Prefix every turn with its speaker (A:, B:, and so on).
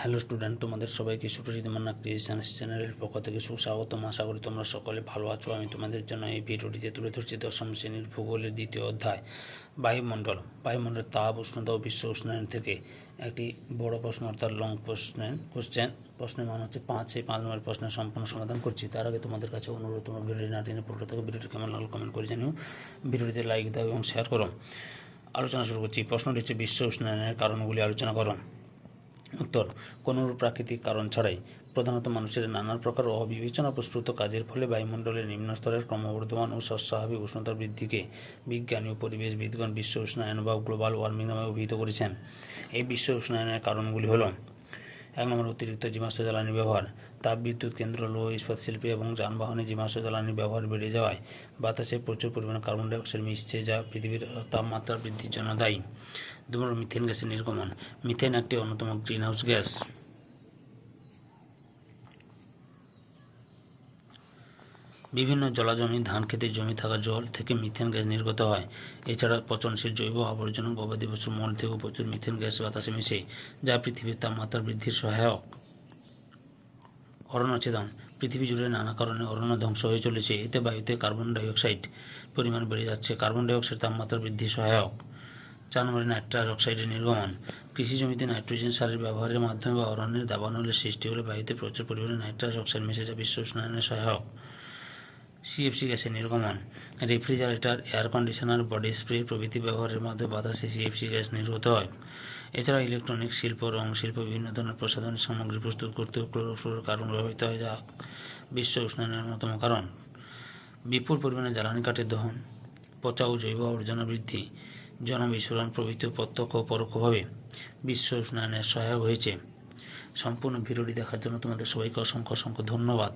A: Hello student তোমাদের সবাইকে Surajit Manna creation চ্যানেলের পক্ষ থেকে সুস্বাগতম। আশা করি তোমরা সকলে ভালো আছো। আমি তোমাদের জন্য এই ভিডিওটিতে তুলে ধরছি দশম শ্রেণির ভূগোলের দ্বিতীয় অধ্যায়। বায়ুমণ্ডল। বায়ুমণ্ডলের তাপ, উষ্ণতা ও বিশ্ব উষ্ণায়ন থেকে একটি বড় প্রশ্ন, অর্থাৎ লং প্রশ্নের কোশ্চেন প্রশ্নের মান হচ্ছে পাঁচ। সেই পাঁচ নম্বর প্রশ্নের সম্পূর্ণ সমাধান করছি। তার আগে তোমাদের কাছে অনুরোধ, তোমরা ভিডিওটি না টেনে পুরো থেকে ভিডিওটি কেমন লাগল কমেন্ট করে জানিও। ভিডিওটিতে লাইক দাও এবং শেয়ার করো। আলোচনা শুরু করছি। প্রশ্নটি হচ্ছে বিশ্ব উষ্ণায়নের কারণগুলি আলোচনা করো। উত্তর কোনো প্রাকৃতিক কারণ ছাড়াই প্রধানত মানুষের নানা প্রকার অবিবেচনা প্রস্তুত কাজের ফলে বায়ুমণ্ডলের নিম্ন স্তরের ক্রমবর্ধমান ও স্বাভাবিক উষ্ণতার বৃদ্ধিকে বিজ্ঞানী ও পরিবেশবিদগণ বিশ্ব উষ্ণায়ন বা গ্লোবাল ওয়ার্মিং নামে অভিহিত করেছেন। এই বিশ্ব উষ্ণায়নের কারণগুলি হল, এক নম্বর, অতিরিক্ত জীবাশ্ম জ্বালানি ব্যবহার। তাপ বিদ্যুৎ কেন্দ্র লো ইস্পাত শিল্পে এবং যানবাহনে জীবাশ্ম জ্বালানি ব্যবহার বেড়ে যাওয়ায় বাতাসে প্রচুর পরিমাণে কার্বন ডাইঅক্সাইড মিশছে যা পৃথিবীর তাপমাত্রা বৃদ্ধির জন্য দায়ী। নম্বর মিথেন গ্যাসের নির্গমন। মিথেন একটি অন্যতম গ্রিনহাউস গ্যাস। বিভিন্ন জলাজমি, ধান খেতে জমি থাকা জল থেকে মিথেন গ্যাস নির্গত হয়। এছাড়া পচনশীল জৈব আবর্জনা, গবাদি পশুর মল থেকেও প্রচুর মিথেন গ্যাস বাতাসে মিশে, যা পৃথিবীর তাপমাত্রা বৃদ্ধির সহায়ক। অরণ্যচ্ছেদন পৃথিবী জুড়ে নানা কারণে অরণ্য ধ্বংস হয়ে চলেছে। এতে বায়ুতে কার্বন ডাইঅক্সাইড পরিমাণ বেড়ে যাচ্ছে। কার্বন ডাইঅক্সাইড তাপমাত্রা বৃদ্ধি সহায়ক। চার নম্বরে নাইট্রাস অক্সাইডের নির্গমন। কৃষি জমিতে নাইট্রোজেন সারের ব্যবহারের মাধ্যমে বা অরণ্যের দাবানলের সৃষ্টি হলে বায়ুতে প্রচুর পরিমাণে নাইট্রাস অক্সাইড মিশে যা বিশ্ব উষ্ণায়নের সহায়ক। সিএফসি গ্যাসের নির্গমন। Refrigerator, air conditioner, body spray প্রভৃতি ব্যবহারের মাধ্যমে বাতাসে সিএফসি গ্যাস নির্গত হয়। এছাড়া ইলেকট্রনিক শিল্প রং শিল্প, বিভিন্ন ধরনের প্রসাধনী সামগ্রী প্রস্তুত করতেও ক্লোরোফ্লোর কার্বন ব্যবহৃত হয় যা বিশ্ব উষ্ণায়নের অন্যতম কারণ, বিপুল পরিমাণে জ্বালানি কাঠের দহন, পচা ও জৈব আবর্জনা বৃদ্ধি। জনবিস্ফোরণ প্রভৃতি প্রত্যক্ষ ও পরোক্ষভাবে বিশ্ব উষ্ণায়নের সহায়ক হয়েছে। সম্পূর্ণ ভিডিওটি দেখার জন্য তোমাদের সবাইকে অসংখ্য অসংখ্য ধন্যবাদ।